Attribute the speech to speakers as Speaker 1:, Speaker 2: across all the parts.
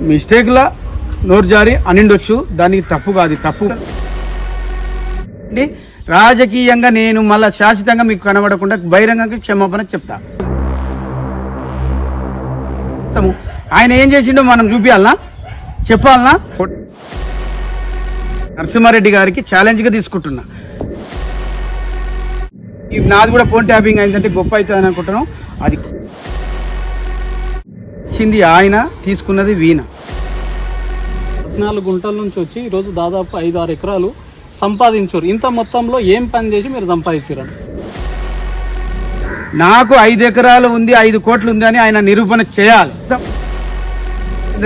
Speaker 1: మిస్టేక్లా నోరు జారి అనిండొచ్చు. దానికి తప్పు కాదు తప్పు. అంటే రాజకీయంగా నేను మళ్ళా శాశ్వతంగా మీకు కనబడకుండా బహిరంగంగా క్షమాపణ చెప్తా. ఆయన ఏం చేసిండో మనం చూపించాలనా చెప్పాలనా? నరసింహారెడ్డి గారికి ఛాలెంజ్గా తీసుకుంటున్నా. నాది కూడా ఫోన్ ట్యాపింగ్ అయిందంటే గొప్ప అవుతుంది అనుకుంటున్నాం. అది ఇచ్చింది ఆయన తీసుకున్నది వీణ.
Speaker 2: పద్నాలుగు గుంటల నుంచి వచ్చి ఈరోజు దాదాపు ఐదు ఆరు ఎకరాలు సంపాదించారు. ఇంత మొత్తంలో ఏం పని చేసి మీరు సంపాదించారు?
Speaker 1: నాకు ఐదు ఎకరాలు ఉంది ఐదు కోట్లు ఉంది అని ఆయన నిరూపణ చేయాలి.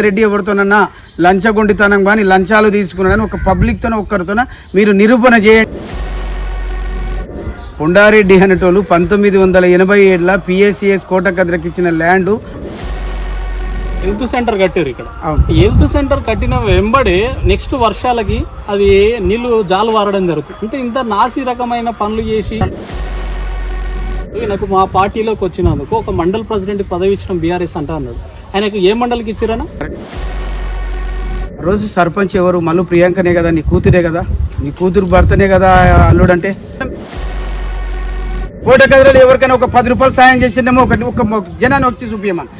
Speaker 1: రెడ్డి ఎవరితోనన్నా లంచగొండితనం కానీ లంచాలు తీసుకున్నాడని ఒక పబ్లిక్తో ఒక్కరితోన మీరు నిరూపణ చేయండి. కొండారెడ్డి అనేటోళ్ళు పంతొమ్మిది వందల ఎనభై ఏడులో పిఎస్సిఎస్ కోటకద్రకు ఇచ్చిన ల్యాండ్
Speaker 2: హెల్త్ సెంటర్ కట్టారు ఇక్కడ. హెల్త్ సెంటర్ కట్టిన వెంబడే నెక్స్ట్ వర్షాలకి అది నీళ్ళు జాలు వారడం జరుగుతుంది. అంటే ఇంత నాసి రకమైన పనులు చేసి నాకు మా పార్టీలోకి వచ్చినందుకు ఒక మండల్ ప్రెసిడెంట్ పదవి ఇచ్చిన బీఆర్ఎస్ అంటా అన్నాడు. ఆయనకు ఏ మండలికి ఇచ్చారనా
Speaker 1: రోజు సర్పంచ్ ఎవరు? మళ్ళీ ప్రియాంకనే కదా నీ కూతురే కదా? నీ కూతురు భర్తనే కదా అల్లుడంటే? కోటకద్రలు ఎవరికైనా ఒక పది రూపాయలు సాయం చేసిందేమో ఒక జనాన్ని వచ్చి చూపించమని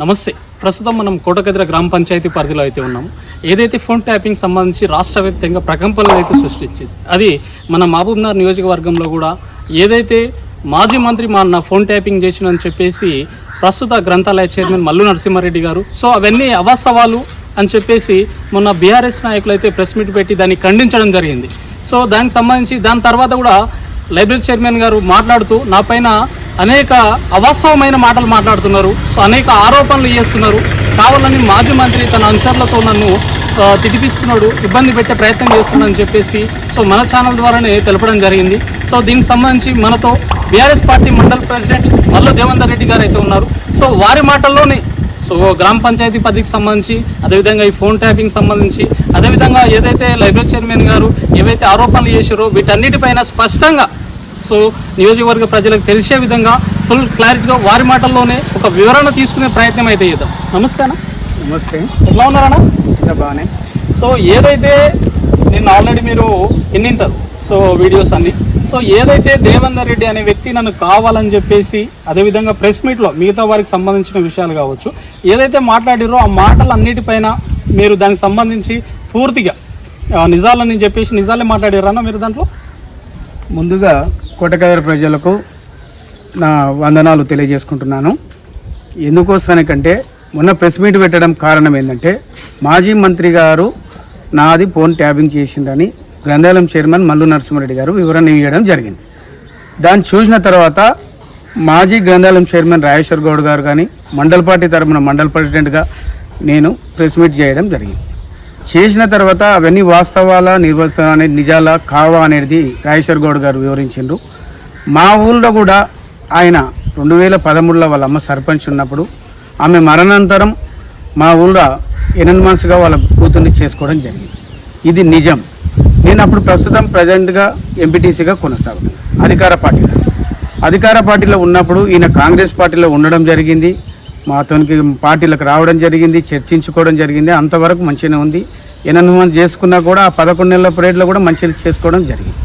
Speaker 2: నమస్తే. ప్రస్తుతం మనం కోటకద్ర గ్రామ పంచాయతీ పరిధిలో అయితే ఉన్నాం ఏదైతే ఫోన్ ట్యాపింగ్ సంబంధించి రాష్ట్ర వ్యాప్తంగా ప్రకంపనలు అయితే సృష్టించింది అది మన మహబూబ్నగర్ నియోజకవర్గంలో కూడా ఏదైతే మాజీ మంత్రి మా అన్న ఫోన్ ట్యాపింగ్ చేసినని చెప్పేసి ప్రస్తుత గ్రంథాలయ చైర్మన్ మల్లు నరసింహారెడ్డి గారు సో అవన్నీ అవాస్తవాలు అని చెప్పేసి మొన్న బీఆర్ఎస్ నాయకులు అయితే ప్రెస్ మీట్ పెట్టి దాన్ని ఖండించడం జరిగింది. సో దానికి సంబంధించి దాని తర్వాత కూడా లైబ్రరీ చైర్మన్ గారు మాట్లాడుతూ నా పైన అనేక అవాస్తవమైన మాటలు మాట్లాడుతున్నారు. సో అనేక ఆరోపణలు చేస్తున్నారు. కావాలని మాజీ మంత్రి తన అనుచరులతో నన్ను తిటిపిస్తున్నాడు ఇబ్బంది పెట్టే ప్రయత్నం చేస్తున్నాడని చెప్పేసి సో మన ఛానల్ ద్వారానే తెలపడం జరిగింది. సో దీనికి సంబంధించి మనతో BRS party mandal president Mallu Devender Reddy గారు అయితే ఉన్నారు. సో వారి మాటల్లోనే సో గ్రామ పంచాయతీ పదవికి సంబంధించి అదేవిధంగా ఈ ఫోన్ ట్యాపింగ్ సంబంధించి అదేవిధంగా ఏదైతే లైబ్రరీ చైర్మన్ గారు ఏవైతే ఆరోపణలు చేశారో వీటన్నిటిపైన స్పష్టంగా సో నియోజకవర్గ ప్రజలకు తెలిసే విధంగా ఫుల్ క్లారిటీగా వారి మాటల్లోనే ఒక వివరణ తీసుకునే ప్రయత్నం అయితే చేద్దాం. నమస్తే అన్న.
Speaker 1: నమస్తే.
Speaker 2: ఎట్లా ఉన్నారన్న
Speaker 1: ఇంకా బాగానే
Speaker 2: సో ఏదైతే నిన్న ఆల్రెడీ మీరు ఎన్నింటారు సో వీడియోస్ అన్ని సో ఏదైతే దేవేందర్ రెడ్డి అనే వ్యక్తి నన్ను కావాలని చెప్పేసి అదేవిధంగా ప్రెస్ మీట్లో మిగతా వారికి సంబంధించిన విషయాలు కావచ్చు ఏదైతే మాట్లాడిరో ఆ మాటలు అన్నిటిపైన మీరు దానికి సంబంధించి పూర్తిగా నిజాలని చెప్పేసి నిజాలే మాట్లాడారన్నా మీరు దాంట్లో?
Speaker 1: ముందుగా కోటకదర ప్రజలకు నా వందనాలు తెలియజేసుకుంటున్నాను. ఎందుకోసానికంటే మొన్న ప్రెస్ మీట్ పెట్టడం కారణం ఏంటంటే మాజీ మంత్రి గారు నాది ఫోన్ ట్యాపింగ్ చేసిందని గ్రంథాలయం చైర్మన్ మల్లు నరసింహారెడ్డి గారు వివరణ ఇవ్వడం జరిగింది. దాన్ని చూసిన తర్వాత మాజీ గ్రంథాలయం చైర్మన్ రాజేశ్వర్ గౌడ్ గారు కానీ మండల్ పార్టీ తరఫున మండల్ ప్రెసిడెంట్గా నేను ప్రెస్ మీట్ చేయడం జరిగింది. చేసిన తర్వాత అవన్నీ వాస్తవాల నిర్వర్తన అనేది నిజాల కావా అనేది రాజేశ్వర్ గౌడ్ గారు వివరించిండ్రు. మా ఊళ్ళో కూడా ఆయన రెండు వేల పదమూడులో వాళ్ళ అమ్మ సర్పంచ్ ఉన్నప్పుడు ఆమె మరణానంతరం మా ఊళ్ళో ఎనిమిది మనసుగా వాళ్ళ కూతుర్ని చేసుకోవడం జరిగింది. ఇది నిజం. నేను అప్పుడు ప్రస్తుతం ప్రజెంట్గా ఎంపీటీసీగా కొనసాగుతాను అధికార పార్టీలో. అధికార పార్టీలో ఉన్నప్పుడు ఈయన కాంగ్రెస్ పార్టీలో ఉండడం జరిగింది. మాతోనికి పార్టీలకు రావడం జరిగింది చర్చించుకోవడం జరిగింది అంతవరకు మంచిగానే ఉంది. ఎనిమిది చేసుకున్నా కూడా ఆ పదకొండు నెలల పీరియడ్లో కూడా మంచిగా చేసుకోవడం జరిగింది.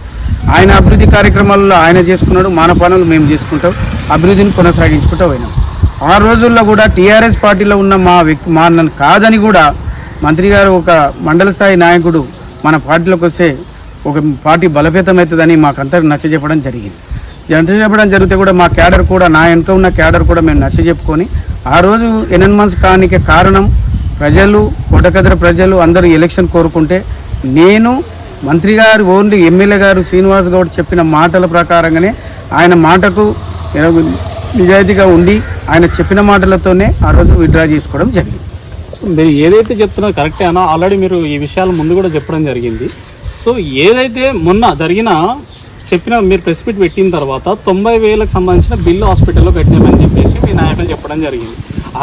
Speaker 1: ఆయన అభివృద్ధి కార్యక్రమాల్లో ఆయన చేసుకున్నాడు మన పనులు మేము చేసుకుంటాం అభివృద్ధిని కొనసాగించుకుంటూ పోయినాం. ఆ రోజుల్లో కూడా టీఆర్ఎస్ పార్టీలో ఉన్న మా వ్యక్తి మా నన్ను కాదని కూడా మంత్రి గారు ఒక మండల స్థాయి నాయకుడు మన పార్టీలోకి వస్తే ఒక పార్టీ బలపేతం అవుతుందని మాకందరికి నచ్చజెప్పడం జరిగింది. నచ్చజెప్పడం జరిగితే కూడా మా క్యాడర్ కూడా నా వెనుక ఉన్న క్యాడర్ కూడా మేము నచ్చజెప్పుకొని ఆ రోజు ఎన్ఎన్ మంత్స్ కానికి కారణం ప్రజలు కొడకద్ర ప్రజలు అందరూ ఎలక్షన్ కోరుకుంటే నేను మంత్రి గారు ఓన్లీ ఎమ్మెల్యే గారు శ్రీనివాస్ గౌడ్ చెప్పిన మాటల ప్రకారంగానే ఆయన మాటకు నిజాయితీగా ఉండి ఆయన చెప్పిన మాటలతోనే ఆ రోజు విత్డ్రా చేసుకోవడం జరిగింది.
Speaker 2: సో మీరు ఏదైతే చెప్తున్నారో కరెక్టేనా ఆల్రెడీ మీరు ఈ విషయాలు ముందు కూడా చెప్పడం జరిగింది. సో ఏదైతే మొన్న జరిగిన చెప్పిన మీరు ప్రెస్ మీట్ పెట్టిన తర్వాత తొంభై వేలకు సంబంధించిన బిల్లు హాస్పిటల్లో కట్టినామని చెప్పేసి మీ నాయకులు చెప్పడం జరిగింది.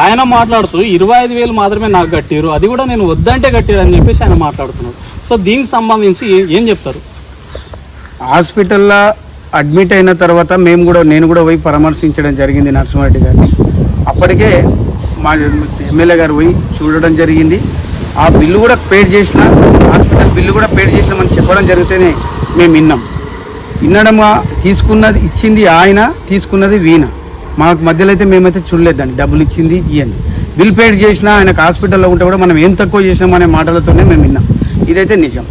Speaker 2: ఆయన మాట్లాడుతూ ఇరవై ఐదు వేలు మాత్రమే నాకు కట్టారు అది కూడా నేను వద్దంటే కట్టారు అని చెప్పేసి ఆయన మాట్లాడుతున్నారు. సో దీనికి సంబంధించి ఏం చెప్తారు?
Speaker 1: హాస్పిటల్లో అడ్మిట్ అయిన తర్వాత మేము కూడా నేను కూడా పోయి పరామర్శించడం జరిగింది నరసింహారెడ్డి గారిని. అప్పటికే మా ఎమ్మెల్యే గారు పోయి చూడడం జరిగింది. ఆ బిల్లు కూడా పేడ్ చేసిన హాస్పిటల్ బిల్లు కూడా పేడ్ చేసినామని చెప్పడం జరిగితేనే మేము విన్నాం. వినడం తీసుకున్నది ఇచ్చింది ఆయన తీసుకున్నది వీణ. మాకు మధ్యలో అయితే మేమైతే చూడలేదు దాన్ని డబ్బులు ఇచ్చింది ఇవ్వండి బిల్ పేడ్ చేసినా ఆయనకు హాస్పిటల్లో ఉంటే కూడా మనం ఏం తక్కువ చేసినాం అనే మాటలతోనే మేము విన్నాం. ఇదైతే నిజం.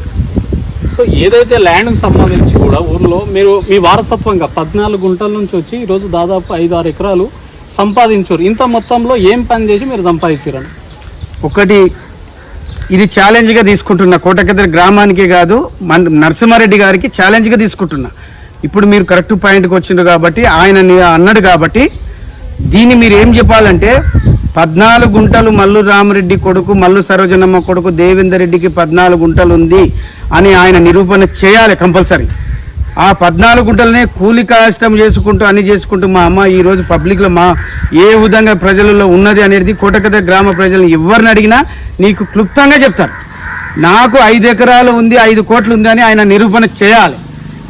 Speaker 2: సో ఏదైతే ల్యాండ్కి సంబంధించి కూడా ఊర్లో మీరు మీ వారసత్వంగా పద్నాలుగు గుంటల నుంచి వచ్చి ఈరోజు దాదాపు ఐదు ఆరు ఎకరాలు సంపాదించారు. ఇంత మొత్తంలో ఏం పని చేసి మీరు సంపాదించారు
Speaker 1: ఒకటి ఇది ఛాలెంజ్గా తీసుకుంటున్నా కోటకెదర గ్రామానికి కాదు మన నరసింహారెడ్డి గారికి ఛాలెంజ్గా తీసుకుంటున్నా. ఇప్పుడు మీరు కరెక్ట్ పాయింట్కి వచ్చిండ్రు కాబట్టి ఆయన అన్నాడు కాబట్టి దీన్ని మీరు ఏం చెప్పాలంటే పద్నాలుగు గుంటలు మల్లు రామరెడ్డి కొడుకు మల్లు సరోజనమ్మ కొడుకు దేవేందర్ రెడ్డికి పద్నాలుగు గుంటలు ఉంది అని ఆయన నిరూపణ చేయాలి కంపల్సరీ. ఆ పద్నాలుగు గుంటలనే కూలి కాష్టం చేసుకుంటూ అన్ని చేసుకుంటూ మా అమ్మ ఈరోజు పబ్లిక్లో మా ఏ విధంగా ప్రజలలో ఉన్నది అనేది కోటకద గ్రామ ప్రజలను ఎవరిని అడిగినా నీకు క్లుప్తంగా చెప్తారు. నాకు ఐదు ఎకరాలు ఉంది ఐదు కోట్లు ఉంది అని ఆయన నిరూపణ చేయాలి.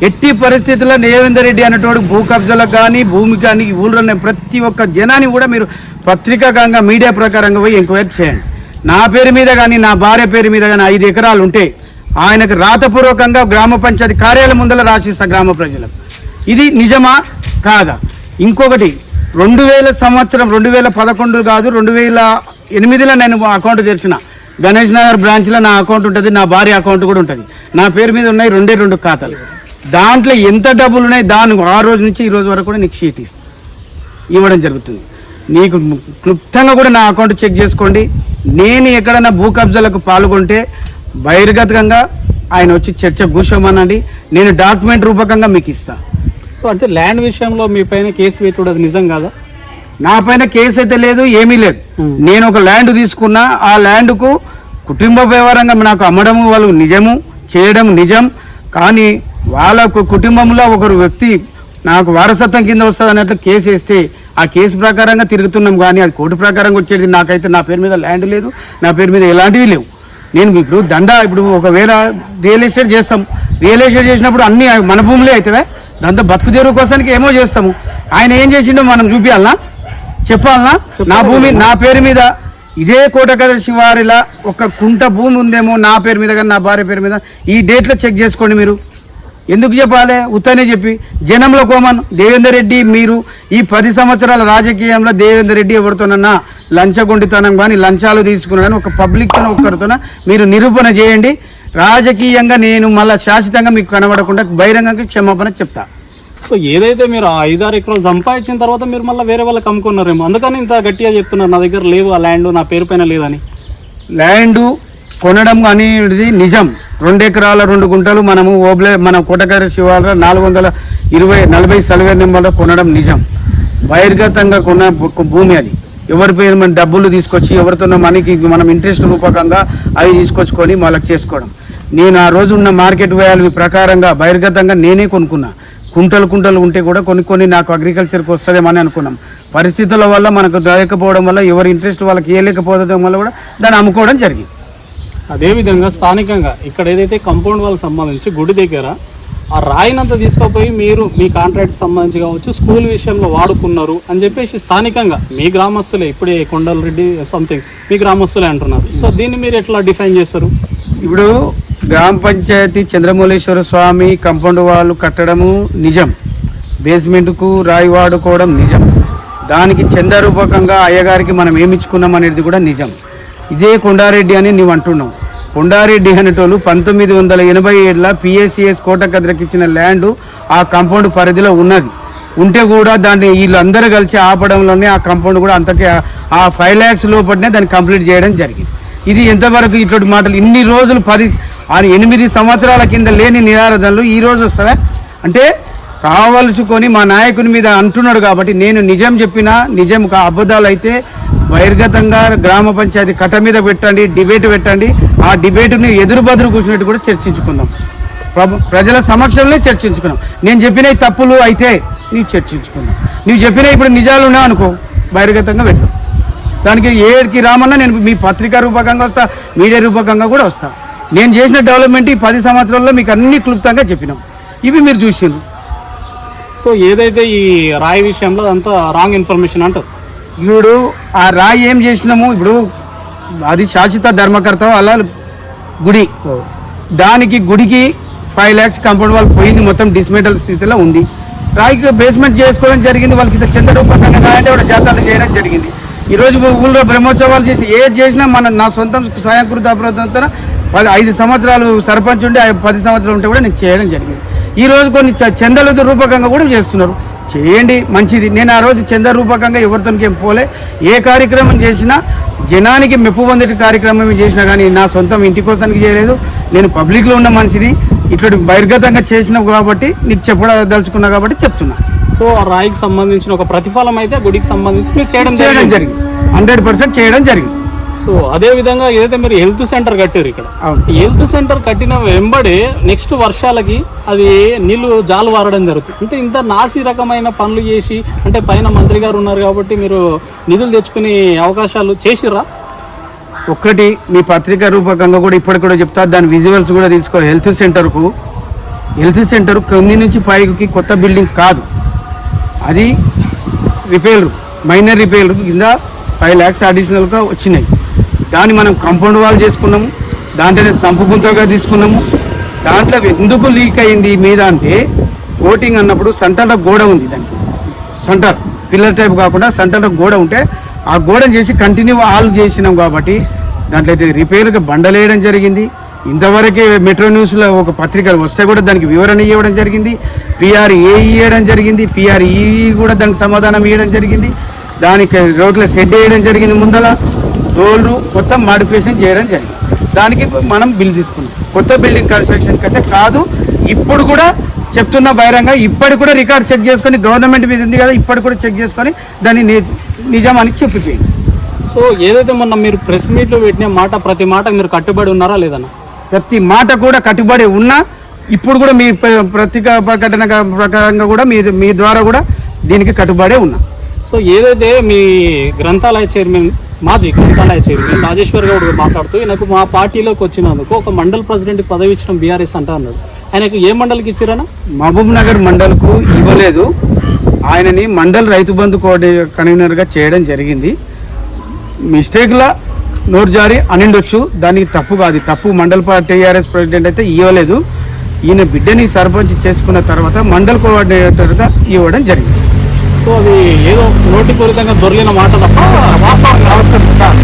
Speaker 1: ఎట్టి పరిస్థితుల్లో దేవేందర్ రెడ్డి అనేటోడు భూ కబ్జాలకు కానీ భూమి కానీ ఊళ్ళో ప్రతి ఒక్క జనాన్ని కూడా మీరు పత్రికాకంగా మీడియా ప్రకారంగా పోయి ఎంక్వైరీ చేయండి. నా పేరు మీద కానీ నా భార్య పేరు మీద కానీ ఐదు ఎకరాలు ఉంటాయి ఆయనకు రాతపూర్వకంగా గ్రామ పంచాయతీ కార్యాలయం ముందర రాసిస్తా గ్రామ ప్రజలకు. ఇది నిజమా కాదా? ఇంకొకటి రెండు వేల సంవత్సరం రెండు వేల పదకొండు కాదు రెండు వేల ఎనిమిదిలో నేను అకౌంట్ తెరిచిన. గణేష్ నగర్ బ్రాంచ్లో నా అకౌంట్ ఉంటుంది నా భార్య అకౌంట్ కూడా ఉంటుంది. నా పేరు మీద ఉన్నాయి రెండే రెండు ఖాతాలు. దాంట్లో ఎంత డబ్బులు ఉన్నాయి దాని ఆ రోజు నుంచి ఈ రోజు వరకు కూడా నీకు షీట్ ఇవ్వడం జరుగుతుంది. నీకు క్లుప్తంగా కూడా నా అకౌంట్ చెక్ చేసుకోండి. నేను ఎక్కడైనా భూ కబ్జాలకు పాల్గొంటే బహిర్గతంగా ఆయన వచ్చి చర్చ కూర్చోమనండి. నేను డాక్యుమెంట్ రూపకంగా మీకు ఇస్తా.
Speaker 2: సో అంటే ల్యాండ్ విషయంలో మీ పైన కేసు పెట్టుడు అది నిజం కాదా?
Speaker 1: నా పైన కేసు అయితే లేదు ఏమీ లేదు. నేను ఒక ల్యాండ్ తీసుకున్నా ఆ ల్యాండ్కు కుటుంబ వ్యవహారంగా నాకు అమ్మడం వాళ్ళు నిజము చేయడం నిజం. కానీ వాళ్ళ కుటుంబంలో ఒకరు వ్యక్తి నాకు వారసత్వం కింద వస్తుంది అన్నట్లు కేసు వేస్తే ఆ కేసు ప్రకారంగా తిరుగుతున్నాం కానీ అది కోర్టు ప్రకారంగా వచ్చేది నాకైతే నా పేరు మీద ల్యాండ్ లేదు నా పేరు మీద ఎలాంటివి లేవు. నేను ఇప్పుడు దందా ఇప్పుడు ఒకవేళ రియల్ ఎస్టేట్ చేస్తాం. రియల్ ఎస్టేట్ చేసినప్పుడు అన్ని మన భూములే అవుతావే దాంతో బతుకు తెరువు కోసానికి ఏమో చేస్తాము. ఆయన ఏం చేసిండో మనం చూపించాలనా చెప్పాలనా? నా భూమి నా పేరు మీద ఇదే కోటకద శివారిలా ఒక కుంట భూమి ఉందేమో నా పేరు మీద కానీ నా భార్య పేరు మీద? ఈ డేట్లో చెక్ చేసుకోండి మీరు. ఎందుకు చెప్పాలి? ఉత్తనే చెప్పి. జనంలో కోమన్. దేవేందర్ రెడ్డి మీరు ఈ పది సంవత్సరాల రాజకీయంలో దేవేందర్ రెడ్డి ఎవరితోనన్నా లంచగొండితనం కానీ లంచాలు తీసుకున్నాడని ఒక పబ్లిక్తో ఒక్కరితోన మీరు నిరూపణ చేయండి. రాజకీయంగా నేను మళ్ళీ శాశ్వతంగా మీకు కనబడకుండా బహిరంగంగా క్షమాపణ చెప్తా.
Speaker 2: సో ఏదైతే మీరు ఆ ఐదారు ఎకరాలు సంపాదించిన తర్వాత మీరు మళ్ళీ వేరే వాళ్ళకి అమ్ముకున్నారేమో. అందుకని ఇంత గట్టిగా చెప్తున్నారు. నా దగ్గర లేవు. ఆ ల్యాండ్ నా పేరు పైన లేదని.
Speaker 1: ల్యాండ్ కొనడం అనేది నిజం. రెండు ఎకరాల రెండు గుంటలు మనము ఓబ్లే మన కోటగారి శివాల నాలుగు వందల ఇరవై నలభై సలవే నెంబర్లో కొనడం నిజం. బహిర్గతంగా కొన్న భూమి అది. ఎవరి పేరు మన డబ్బులు తీసుకొచ్చి ఎవరితో మనకి మనం ఇంట్రెస్ట్ రూపకంగా అవి తీసుకొచ్చుకొని వాళ్ళకి చేసుకోవడం. నేను ఆ రోజు ఉన్న మార్కెట్ వాల్యూ ప్రకారంగా బహిర్గతంగా నేనే కొనుక్కున్నా. కుంటలు కుంటలు ఉంటే కూడా కొన్ని కొన్ని నాకు అగ్రికల్చర్కి వస్తుందేమని అనుకున్నాం. పరిస్థితుల వల్ల మనకు దొరకపోవడం వల్ల ఎవరి ఇంట్రెస్ట్ వాళ్ళకి ఇవ్వలేకపోవడం వల్ల కూడా దాన్ని అమ్ముకోవడం జరిగింది.
Speaker 2: అదేవిధంగా స్థానికంగా ఇక్కడ ఏదైతే కంపౌండ్ వాళ్ళకి సంబంధించి గుడి దగ్గర ఆ రాయినంత తీసుకుపోయి మీరు మీ కాంట్రాక్ట్ సంబంధించి కావచ్చు స్కూల్ విషయంలో వాడుకున్నారు అని చెప్పేసి స్థానికంగా మీ గ్రామస్తులే ఇప్పుడే కొండల రెడ్డి సంథింగ్ మీ గ్రామస్తులే అంటున్నారు. సో దీన్ని మీరు ఎట్లా డిఫైన్ చేస్తారు?
Speaker 1: ఇప్పుడు గ్రామ పంచాయతీ చంద్రమౌళేశ్వర స్వామి కంపౌండ్ వాళ్ళు కట్టడము నిజం. బేస్మెంట్కు రాయి వాడుకోవడం నిజం. దానికి చందారూపకంగా అయ్యగారికి మనం ఏమి ఇచ్చుకున్నాం అనేది కూడా నిజం. ఇదే కొండారెడ్డి అని నీవు అంటున్నావు. పుండారెడ్డి అనేటోళ్ళు పంతొమ్మిది వందల ఎనభై ఏడులో పిఎస్సిఎస్ కోటకద్రకి ఇచ్చిన ల్యాండ్ ఆ కాంపౌండ్ పరిధిలో ఉన్నది. ఉంటే కూడా దాన్ని వీళ్ళందరూ కలిసి ఆపడంలోనే ఆ కాంపౌండ్ కూడా అంతకే ఆ- ఫైవ్ ల్యాక్స్ లోపలనే దాన్ని కంప్లీట్ చేయడం జరిగింది. ఇది ఎంతవరకు ఇటువంటి మాటలు? ఇన్ని రోజులు పది ఆ ఎనిమిది సంవత్సరాల కింద లేని నిరారధనలు ఈ రోజు వస్తాయి? అంటే కావలసుకొని మా నాయకుని మీద అంటున్నాడు కాబట్టి నేను నిజం చెప్పినా నిజం అబద్ధాలు అయితే బహిర్గతంగా గ్రామ పంచాయతీ కట్ట మీద పెట్టండి డిబేట్ పెట్టండి. ఆ డిబేట్ని ఎదురు బదురు కూర్చున్నట్టు కూడా చర్చించుకుందాం. ప్రభు ప్రజల సమక్షంలో చర్చించుకున్నాం. నేను చెప్పిన తప్పులు అయితే నీవు చర్చించుకున్నాం నీవు చెప్పిన ఇప్పుడు నిజాలు ఉన్నావు అనుకో బహిర్గతంగా పెట్టు. దానికి ఏడికి రామన్నా నేను మీ పత్రికా రూపకంగా వస్తా మీడియా రూపకంగా కూడా వస్తా. నేను చేసిన డెవలప్మెంట్ ఈ పది సంవత్సరాల్లో మీకు అన్ని క్లుప్తంగా చెప్పినాం. ఇవి మీరు చూసిండ్రు.
Speaker 2: సో ఏదైతే ఈ రాయి విషయంలో అంతా రాంగ్ ఇన్ఫర్మేషన్ అంటారు.
Speaker 1: ఇప్పుడు ఆ రాయి ఏం చేసినాము? ఇప్పుడు అది శాశ్వత ధర్మకర్త అలా గుడి. దానికి గుడికి ఫైవ్ ల్యాక్స్ కాంపౌండ్ వాళ్ళు పోయింది. మొత్తం డిస్మెంటల్ స్థితిలో ఉంది. రాయికి బేస్మెంట్ చేసుకోవడం జరిగింది. వాళ్ళకి ఇంత చంద్ర రూపకంగా రాయంటే కూడా జాతరలు చేయడం జరిగింది. ఈ రోజు ఊళ్ళో బ్రహ్మోత్సవాలు చేసి ఏది చేసినా మన నా సొంతం స్వయంకృత అప్రదంతన పది ఐదు సంవత్సరాలు సర్పంచ్ ఉండి పది సంవత్సరాలు ఉంటే కూడా నేను చేయడం జరిగింది. ఈ రోజు కొన్ని చ- చందలతో రూపకంగా కూడా చేస్తున్నారు. చేయండి మంచిది. నేను ఆ రోజు చంద రూపకంగా ఎవరితో ఏం పోలే. ఏ కార్యక్రమం చేసినా జనానికి మెప్పు పొందే కార్యక్రమం చేసినా కానీ నా సొంతం ఇంటి కోసానికి చేయలేదు. నేను పబ్లిక్లో ఉన్న మనిషిని ఇటువంటి బహిర్గతంగా చేసినావు కాబట్టి నీకు చెప్పదలుచుకున్నా కాబట్టి చెప్తున్నా.
Speaker 2: సో ఆ రాయికి సంబంధించిన ఒక ప్రతిఫలం అయితే గుడికి సంబంధించి మీరు చేయడం
Speaker 1: చేయడం
Speaker 2: జరిగింది.
Speaker 1: హండ్రెడ్ పర్సెంట్ చేయడం జరిగింది.
Speaker 2: సో అదే విధంగా ఏదైతే మీరు హెల్త్ సెంటర్ కట్టారు ఇక్కడ హెల్త్ సెంటర్ కట్టిన వెంబడే నెక్స్ట్ వర్షాలకి అది నీళ్ళు జాలు వారడం జరుగుతుంది. అంటే ఇంత నాసి రకమైన పనులు చేసి అంటే పైన మంత్రి గారు ఉన్నారు కాబట్టి మీరు నిధులు తెచ్చుకునే అవకాశాలు చేసిర్రా?
Speaker 1: ఒక్కటి మీ పత్రికా రూపకంగా కూడా ఇప్పటికి కూడా చెప్తా దాని విజువల్స్ కూడా తీసుకో హెల్త్ సెంటర్కు హెల్త్ సెంటర్ కొన్ని నుంచి పైకి కొత్త బిల్డింగ్ కాదు. అది రిపేర్ మైనర్ రిపేర్ కింద ఫైవ్ ల్యాక్స్ అడిషనల్గా వచ్చినాయి. దాన్ని మనం కంపౌండ్ వాల్ చేసుకున్నాము. దాంట్లోనే సంపు గుంతగా తీసుకున్నాము. దాంట్లో ఎందుకు లీక్ అయింది మీద అంటే ఓటింగ్ అన్నప్పుడు సెంటర్లో గోడ ఉంది దానికి. సెంటర్ పిల్లర్ టైప్ కాకుండా సెంటర్లో గోడ ఉంటే ఆ గోడను చేసి కంటిన్యూ ఆల్ చేసినాం కాబట్టి దాంట్లో అయితే రిపేర్గా బండలేయడం జరిగింది. ఇంతవరకే మెట్రో న్యూస్లో ఒక పత్రికలు వస్తే కూడా దానికి వివరణ ఇవ్వడం జరిగింది. పిఆర్ఏ ఇవ్వడం జరిగింది. పిఆర్ఈ కూడా దానికి సమాధానం ఇవ్వడం జరిగింది. దానికి రోడ్ల సెడ్ వేయడం జరిగింది ముందల. రోడ్లు మొత్తం మాడిఫికేషన్ చేయడం జరిగింది. దానికి మనం బిల్ తీసుకున్నాం. కొత్త బిల్డింగ్ కన్స్ట్రక్షన్కి అయితే కాదు ఇప్పుడు కూడా చెప్తున్న బహిరంగ ఇప్పటికి కూడా రికార్డ్ చెక్ చేసుకొని గవర్నమెంట్ మీద ఉంది కదా ఇప్పటికి కూడా చెక్ చేసుకొని దాన్ని నిజం అని చెప్పిపోయింది.
Speaker 2: సో ఏదైతే మొన్న మీరు ప్రెస్ మీట్లో పెట్టిన మాట ప్రతి మాట మీరు కట్టుబడి ఉన్నారా లేదన్నా?
Speaker 1: ప్రతి మాట కూడా కట్టుబడి ఉన్నా ఇప్పుడు కూడా మీ ప్ర- పత్రికా ప్రకటన ప్రకారంగా కూడా మీ మీ ద్వారా కూడా దీనికి కట్టుబడే ఉన్నా.
Speaker 2: సో ఏదైతే మీ గ్రంథాలయ చైర్మన్ మాజీ గ్రంథాలయ చైర్మన్ రాజేశ్వర్ గౌడ్ మాట్లాడుతూ ఈయనకు మా పార్టీలోకి వచ్చినందుకు ఒక మండల్ ప్రెసిడెంట్ పదవి ఇచ్చిన బీఆర్ఎస్ అంట అన్నాడు. ఆయనకు ఏ మండలికి ఇచ్చారన్నా?
Speaker 1: మహబూబ్ నగర్ మండల్కు ఇవ్వలేదు. ఆయనని మండల్ రైతు బంధు కోడి కన్వీనర్గా చేయడం జరిగింది. మిస్టేక్లా నోరు జారి అనిండొచ్చు. దానికి తప్పు కాదు. తప్పు మండల్ టీఆర్ఎస్ ప్రెసిడెంట్ అయితే ఇవ్వలేదు. ఈయన బిడ్డని సర్పంచ్ చేసుకున్న తర్వాత మండల్ కోఆర్డినేటర్గా ఇవ్వడం జరిగింది.
Speaker 2: సో అది ఏదో నోటిపూరితంగా దొరికిన మాట తప్ప. వాస్తవం
Speaker 1: వాస్తవం కాదు.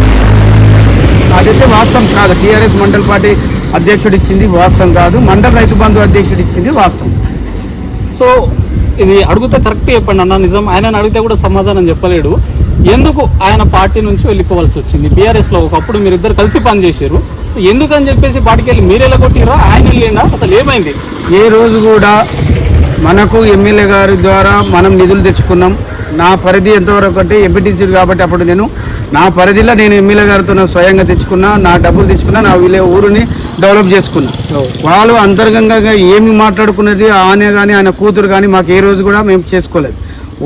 Speaker 1: అదైతే వాస్తవం కాదు. టీఆర్ఎస్ మండల్ పార్టీ అధ్యక్షుడు ఇచ్చింది వాస్తవం కాదు. మండల్ రైతు బంధు అధ్యక్షుడు ఇచ్చింది వాస్తవం.
Speaker 2: సో ఇది అడిగితే కరెక్ట్ చెప్పండి అన్న నిజం. ఆయన అడిగితే కూడా సమాధానం చెప్పలేడు. ఎందుకు ఆయన పార్టీ నుంచి వెళ్ళిపోవాల్సి వచ్చింది? బీఆర్ఎస్లో ఒకప్పుడు మీరు ఇద్దరు కలిసి పనిచేసారు సో ఎందుకని చెప్పేసి పార్టీకి వెళ్ళి మీరు ఎలా కొట్టిరా ఆయన వెళ్ళిండా? అసలు ఏమైంది?
Speaker 1: ఏ రోజు కూడా మనకు ఎమ్మెల్యే గారి ద్వారా మనం నిధులు తెచ్చుకున్నాం. నా పరిధి ఎంతవరకు అంటే ఎంపీటీసీ కాబట్టి అప్పుడు నేను నా పరిధిలో నేను ఎమ్మెల్యే గారితో స్వయంగా తెచ్చుకున్నా నా డబ్బులు తెచ్చుకున్నా నా వీళ్ళ ఊరిని డెవలప్ చేసుకున్నా. వాళ్ళు అంతర్గతంగా ఏమి మాట్లాడుకున్నది ఆయన కానీ ఆయన కూతురు కానీ మాకు ఏ రోజు కూడా మేము చేసుకోలేదు.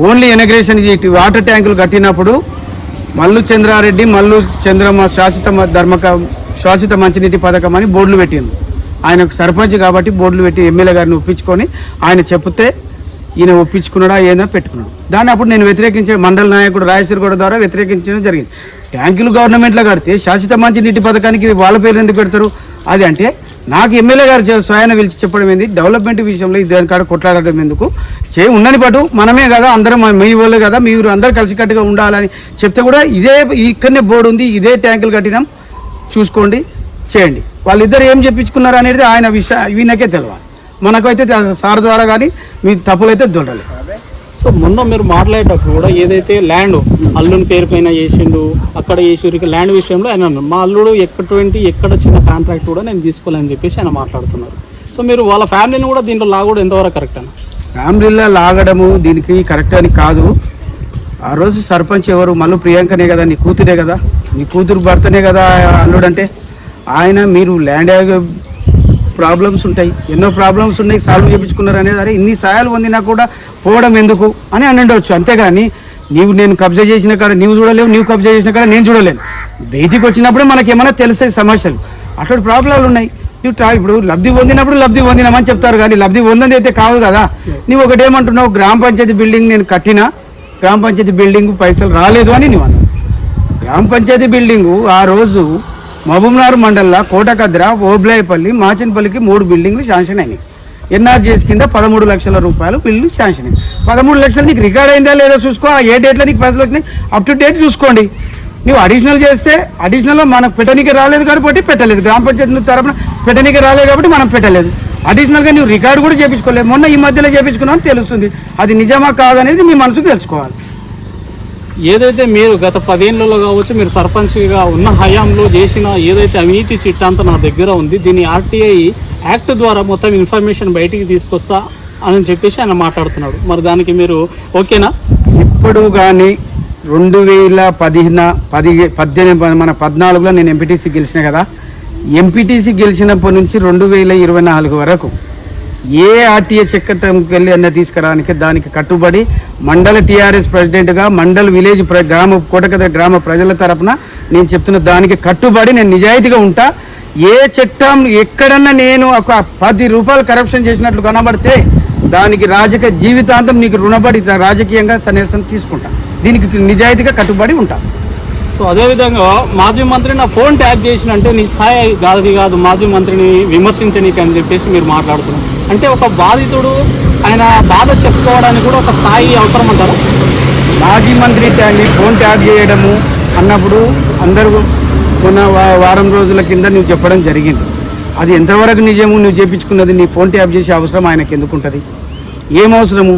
Speaker 1: ఓన్లీ ఎనగ్రేషన్ వాటర్ ట్యాంకులు కట్టినప్పుడు మల్లు చంద్రారెడ్డి మల్లు చంద్రమ శాశ్వత ధర్మక శాశ్వత మంచినీటి పథకం అని బోర్డులు పెట్టిండు ఆయనకు సర్పంచ్ కాబట్టి బోర్డులు పెట్టి ఎమ్మెల్యే గారిని ఒప్పించుకొని ఆయన చెప్తే ఈయన ఒప్పించుకున్నాడా ఏదో పెట్టుకున్నాడు. దాన్ని అప్పుడు నేను వ్యతిరేకించే మండల నాయకుడు రాయసూరిగౌడ ద్వారా వ్యతిరేకించడం జరిగింది. ట్యాంకులు గవర్నమెంట్లో కడితే శాశ్వత మంచినీటి పథకానికి వాళ్ళ పేరు ఎందుకు పెడతారు? అది అంటే నాకు ఎమ్మెల్యే గారు చే- స్వయాన పిలిచి చెప్పడం ఏంది? డెవలప్మెంట్ విషయంలో దాని కాడ కొట్లాడడం ఎందుకు? చే ఉండని పాటు మనమే కదా అందరం మీ వాళ్ళు కదా మీరు అందరు కలిసికట్టుగా ఉండాలని చెప్తే కూడా ఇదే ఇక్కడనే బోర్డు ఉంది ఇదే ట్యాంకులు కట్టినాం. చూసుకోండి చేయండి. వాళ్ళిద్దరు ఏం చెప్పించుకున్నారు అనేది ఆయన విషయ వీనకే తెలియాలి మనకైతే సార్ ద్వారా కానీ మీ తప్పులైతే దొరకలేదు.
Speaker 2: సో మొన్న మీరు మాట్లాడేటప్పుడు కూడా ఏదైతే ల్యాండ్ అల్లుని పేరు పైన చేసిండు అక్కడ చేసి ల్యాండ్ విషయంలో ఆయన మా అల్లుడు ఎక్కటువంటి ఎక్కడ చిన్న కాంట్రాక్ట్ కూడా నేను తీసుకోలేని చెప్పేసి ఆయన మాట్లాడుతున్నారు. సో మీరు వాళ్ళ ఫ్యామిలీని కూడా దీంట్లో లాగడం ఎంతవరకు కరెక్ట్ అన్న?
Speaker 1: ఫ్యామిలీలో లాగడము దీనికి కరెక్ట్ అని కాదు. ఆ రోజు సర్పంచ్ ఎవరు? మళ్ళీ ప్రియాంకనే కదా నీ కూతురే కదా? నీ కూతురు భర్తనే కదా అల్లుడంటే? ఆయన మీరు ల్యాండ్ ప్రాబ్లమ్స్ ఉంటాయి. ఎన్నో ప్రాబ్లమ్స్ ఉన్నాయి సాల్వ్ చేయించుకున్నారు అనేది అరే ఇన్ని సాయాలు పొందినా కూడా పోవడం ఎందుకు అని అని ఉండవచ్చు అంతేగాని నీవు నేను కబ్జా చేసిన కాడ నీవు చూడలేవు నీవు కబ్జా చేసిన కాడ నేను చూడలేను. బయటికి వచ్చినప్పుడు మనకి ఏమైనా తెలిసే సమస్యలు. అటువంటి ప్రాబ్లాలు ఉన్నాయి. నువ్వు ట్రా ఇప్పుడు లబ్ధి పొందినప్పుడు లబ్ధి పొందినామని చెప్తారు కానీ లబ్ధి పొందని అయితే కాదు కదా. నువ్వు ఒకటేమంటున్నావు గ్రామ పంచాయతీ బిల్డింగ్ నేను కట్టినా గ్రామ పంచాయతీ బిల్డింగ్ పైసలు రాలేదు అని నువ్వు అన్నావు. గ్రామ పంచాయతీ బిల్డింగు ఆ రోజు మహబూబ్నగర్ మండలంలో కోటకద్ర ఓబ్లాయిపల్లి మాచినపల్లికి మూడు బిల్డింగ్లు శాంక్షన్ అయినాయి. ఎన్ఆర్జీఎస్ కింద పదమూడు లక్షల రూపాయలు బిల్లు శాంక్షన్ అయింది పదమూడు లక్షలు నీకు రికార్డ్ అయిందా లేదో చూసుకో ఏ డేట్లో నీకు పైసలు వచ్చినాయి? అప్ టు డేట్ చూసుకోండి. నువ్వు అడిషనల్ చేస్తే అడిషనల్లో మనకు పెట్టనీకి రాలేదు కాబట్టి పెట్టలేదు. గ్రామ పంచాయతీ తరపున పెట్టనీకి రాలేదు కాబట్టి మనం పెట్టలేదు. అడిషనల్గా నువ్వు రికార్డు కూడా చేపించుకోలేదు. మొన్న ఈ మధ్యలో చేపించుకున్నావు అని తెలుస్తుంది. అది నిజమా కాదనేది మీ మనసుకు తెలుసుకోవాలి.
Speaker 2: ఏదైతే మీరు గత పదేళ్ళలో కావచ్చు మీరు సర్పంచ్గా ఉన్న హయాంలో చేసిన ఏదైతే అవినీతి చిట్టంతా నా దగ్గర ఉంది దీన్ని ఆర్టీఐ యాక్ట్ ద్వారా మొత్తం ఇన్ఫర్మేషన్ బయటికి తీసుకొస్తా అని చెప్పేసి ఆయన మాట్లాడుతున్నాడు. మరి దానికి మీరు ఓకేనా?
Speaker 1: ఇప్పుడు కానీ రెండు వేల పదిహేను పది పద్దెనిమిది మన పద్నాలుగులో నేను ఎంపీటీసీ గెలిచిన కదా ఎంపీటీసీ గెలిచినప్పటి నుంచి రెండు వేల ఇరవై నాలుగు వరకు ఏ ఆర్టీఏ చట్టంకి వెళ్ళి అన్న తీసుకురానికి దానికి కట్టుబడి మండల టీఆర్ఎస్ ప్రెసిడెంట్గా మండల్ విలేజ్ ప్ర గ్రామ కోటకద గ్రామ ప్రజల తరపున నేను చెప్తున్న దానికి కట్టుబడి నేను నిజాయితీగా ఉంటా. ఏ చట్టం ఎక్కడన్నా నేను ఒక పది రూపాయలు కరప్షన్ చేసినట్లు కనబడితే దానికి రాజకీయ జీవితాంతం నీకు రుణపడి రాజకీయంగా సన్యాసం తీసుకుంటా. దీనికి నిజాయితీగా కట్టుబడి ఉంటా.
Speaker 2: సో అదేవిధంగా మాజీ మంత్రి నా ఫోన్ ట్యాప్ చేసినంటే నీ స్థాయి కాదు కాదు మాజీ మంత్రిని విమర్శించనీకని చెప్పేసి మీరు మాట్లాడుతున్నారు. అంటే ఒక బాధితుడు ఆయన బాధ చెప్పుకోవడానికి కూడా ఒక స్థాయి అవసరం అంటారు?
Speaker 1: మాజీ మంత్రి ట్యాన్ని ఫోన్ ట్యాప్ చేయడము అన్నప్పుడు అందరూ కొన్న వారం రోజుల కింద నువ్వు చెప్పడం జరిగింది. అది ఎంతవరకు నిజము నువ్వు చేపించుకున్నది నీ ఫోన్ ట్యాప్ చేసే అవసరం ఆయనకి ఎందుకు ఉంటుంది ఏం అవసరము?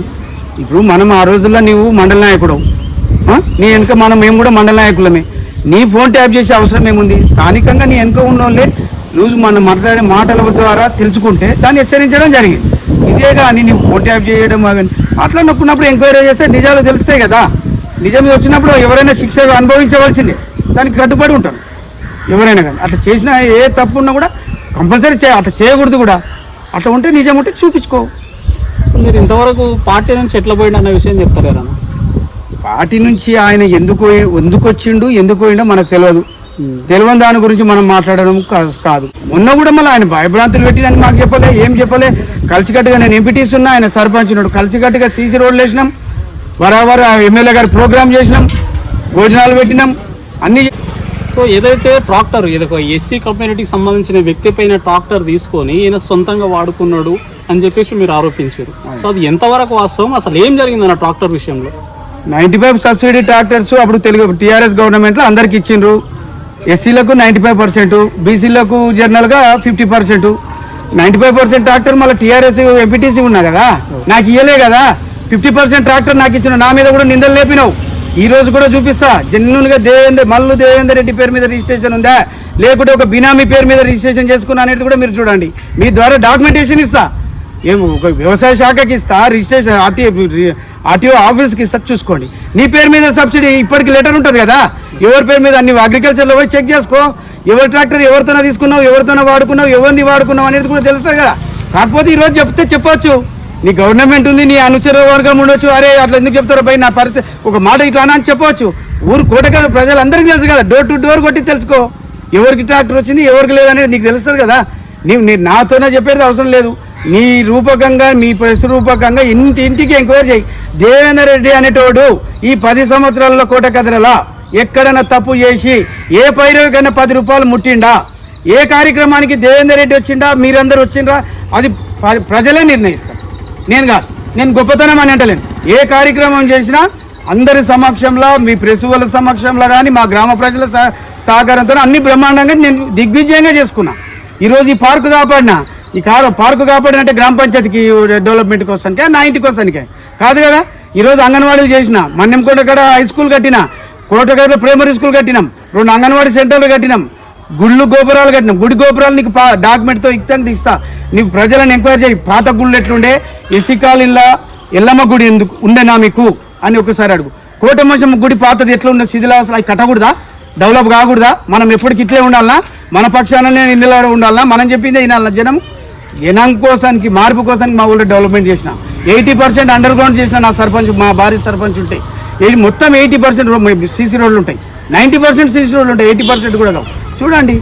Speaker 1: ఇప్పుడు మనం ఆ రోజుల్లో నీవు మండల నాయకుడు. నీ వెనుక మనం మేము కూడా మండల నాయకులమే. నీ ఫోన్ ట్యాప్ చేసే అవసరం ఏముంది? స్థానికంగా నీ వెనుక ఉన్న వాళ్ళే నువ్వు మన మాట్లాడే మాటల ద్వారా తెలుసుకుంటే దాన్ని హెచ్చరించడం జరిగింది. ఇదే కానీ నీవు ఫోన్ ట్యాప్ చేయడం అవన్నీ అట్లా నొక్కున్నప్పుడు ఎంక్వైరీ చేస్తే నిజాలు తెలుస్తాయి కదా. నిజం వచ్చినప్పుడు ఎవరైనా శిక్ష అనుభవించవలసిందే. దానికి కట్టుబడి ఉంటారు. ఎవరైనా కానీ అట్లా చేసిన ఏ తప్పు ఉన్నా కూడా కంపల్సరీ చే అట్లా చేయకూడదు కూడా. అట్లా ఉంటే నిజం ఉంటే చూపించుకో.
Speaker 2: మీరు ఇంతవరకు పార్టీ నుంచి ఎట్లా పోయిండు అన్న విషయం చెప్తారు? కదా
Speaker 1: పార్టీ నుంచి ఆయన ఎందుకు ఎందుకు వచ్చిండు ఎందుకు పోయిండో మనకు తెలియదు. తెలియని దాని గురించి మనం మాట్లాడడం కాదు. మొన్న కూడా మళ్ళీ ఆయన భయభ్రాంతులు పెట్టినని మాకు చెప్పలే ఏం చెప్పలే. కలిసికట్టుగా నేను ఎంపీటీస్ ఉన్నా ఆయన సర్పంచ్ ఉన్నాడు. కలిసికట్టుగా సీసీ రోడ్లు వేసినాం. బరాబర్ ఎమ్మెల్యే గారు ప్రోగ్రామ్ చేసినాం. భోజనాలు పెట్టినాం. అన్ని
Speaker 2: సో ఏదైతే ట్రాక్టర్ ఒక ఎస్సీ కమ్యూనిటీకి సంబంధించిన వ్యక్తి పైన ట్రాక్టర్ తీసుకొని ఈయన సొంతంగా వాడుకున్నాడు అని చెప్పేసి మీరు ఆరోపించారు. సో అది ఎంతవరకు వాస్తవం? అసలు ఏం జరిగింది అన్న ట్రాక్టర్ విషయంలో?
Speaker 1: నైంటీ ఫైవ్ సబ్సిడీ ట్రాక్టర్స్ అప్పుడు తెలుగు టీఆర్ఎస్ గవర్నమెంట్లో అందరికి ఇచ్చిండ్రు. ఎస్సీలకు నైంటీ ఫైవ్ పర్సెంట్ బీసీలకు జనరల్గా fifty percent. Ninety five percent tractor మళ్ళీ టీఆర్ఎస్ ఎంపీటీసీ ఉన్నా కదా? నాకు ఇయ్యలే కదా? ఫిఫ్టీ పర్సెంట్ ట్రాక్టర్ నాకు ఇచ్చిన నా మీద కూడా నిందలు లేపినావు. ఈ రోజు కూడా చూపిస్తా. జన్యున్గా దేవేంద్ర మల్లు దేవేందర్ రెడ్డి పేరు మీద రిజిస్ట్రేషన్ ఉందా? లేకుంటే ఒక బినామీ పేరు మీద రిజిస్ట్రేషన్ చేసుకున్నా అనేది కూడా మీరు చూడండి. మీ ద్వారా డాక్యుమెంటేషన్ ఇస్తా. ఏం ఒక వ్యవసాయ శాఖకి ఇస్తా రిజిస్ట్రేషన్ ఆర్టీఓ ఆర్టీఓ ఆఫీస్కి ఇస్తా చూసుకోండి. నీ పేరు మీద సబ్సిడీ ఇప్పటికి లెటర్ ఉంటుంది కదా? ఎవరి పేరు మీద అన్ని అగ్రికల్చర్లో పోయి చెక్ చేసుకో. ఎవరి ట్రాక్టర్ ఎవరితోనో తీసుకున్నావు ఎవరితోనో వాడుకున్నావు ఎవరిని వాడుకున్నావు అనేది కూడా తెలుస్తుంది కదా? కాకపోతే ఈరోజు చెప్తే చెప్పొచ్చు. నీ గవర్నమెంట్ ఉంది నీ అనుచర వర్గం ఉండొచ్చు. అరే అట్లా ఎందుకు చెప్తారో పై నా పరిస్థితి ఒక మాట ఇట్లా అని చెప్పవచ్చు ఊరు కోటకాల ప్రజలందరికీ తెలుసు కదా డోర్ టు డోర్ కొట్టి తెలుసుకో. ఎవరికి ట్రాక్టర్ వచ్చింది ఎవరికి లేదనేది నీకు తెలుస్తుంది కదా? నీవు నీ నాతోనే చెప్పేది అవసరం లేదు. నీ రూపకంగా మీ ప్రెస్ రూపకంగా ఇంటికి ఎంక్వైరీ చేయి. దేవేందర్ రెడ్డి అనేటోడు ఈ పది సంవత్సరాల్లో కోట కదరలా ఎక్కడైనా తప్పు చేసి ఏ పైరవికైనా పది రూపాయలు ముట్టిండా? ఏ కార్యక్రమానికి దేవేందర్ రెడ్డి వచ్చిండా? మీరందరూ వచ్చిండ్రా? అది ప్రజలే నిర్ణయిస్తారు. నేను కాదు నేను గొప్పతనం అని అంటలేను. ఏ కార్యక్రమం చేసినా అందరి సమక్షంలో మీ ప్రెస్ వాళ్ళ సమక్షంలో కానీ మా గ్రామ ప్రజల సహ- సహకారంతో అన్ని బ్రహ్మాండంగా నేను దిగ్విజయంగా చేసుకున్నా. ఈరోజు ఈ పార్కు కాపాడినా ఈ కారు పార్కు అంటే గ్రామ పంచాయతీకి డెవలప్మెంట్ కోసానికే నా ఇంటి కోసానికే. కాదు కదా ఈరోజు అంగన్వాడీలు చేసిన మన్నెంకోట కాడ హై స్కూల్ కట్టినా కోటగడలో ప్రైమరీ స్కూల్ కట్టినాం రెండు అంగన్వాడీ సెంటర్లు కట్టినాం గుళ్ళు గోపురాలు కట్టినాం. గుడి గోపురాలు నీకు పా డాక్యుమెంట్తో ఇస్తాను ఇస్తా నీకు ప్రజలను ఎంక్వైరీ చేయి పాత గుళ్ళు ఎట్లుండే ఎస్సీ ఇల్లా ఎల్లమ్మ గుడి ఎందుకు ఉండేనా మీకు? అని ఒకసారి అడుగు. కోటమశమ్మ గుడి పాతది ఎట్లా ఉండే శిథిలావసలు అవి కట్టకూడదా? డెవలప్ కాకూడదా? మనం ఎప్పటికి ఇట్లే ఉండాలనా? మన పక్షాననే నిలబడి ఉండాలనా? మనం చెప్పిందే వినాలనా జనం జనం కోసానికి మార్పు కోసానికి మా ఊళ్ళో డెవలప్మెంట్ చేసిన. ఎయిటీ పర్సెంట్ అండర్ గ్రౌండ్ చేసిన నా సర్పంచ్ మా భారీ సర్పంచ్ ఉంటాయి మొత్తం ఎయిటీ పర్సెంట్ సీసీ రోడ్లు ఉంటాయి. నైంటీ పర్సెంట్ సీసీ రోడ్లు ఉంటాయి ఎయిటీ పర్సెంట్ కూడా కావు చూడండి.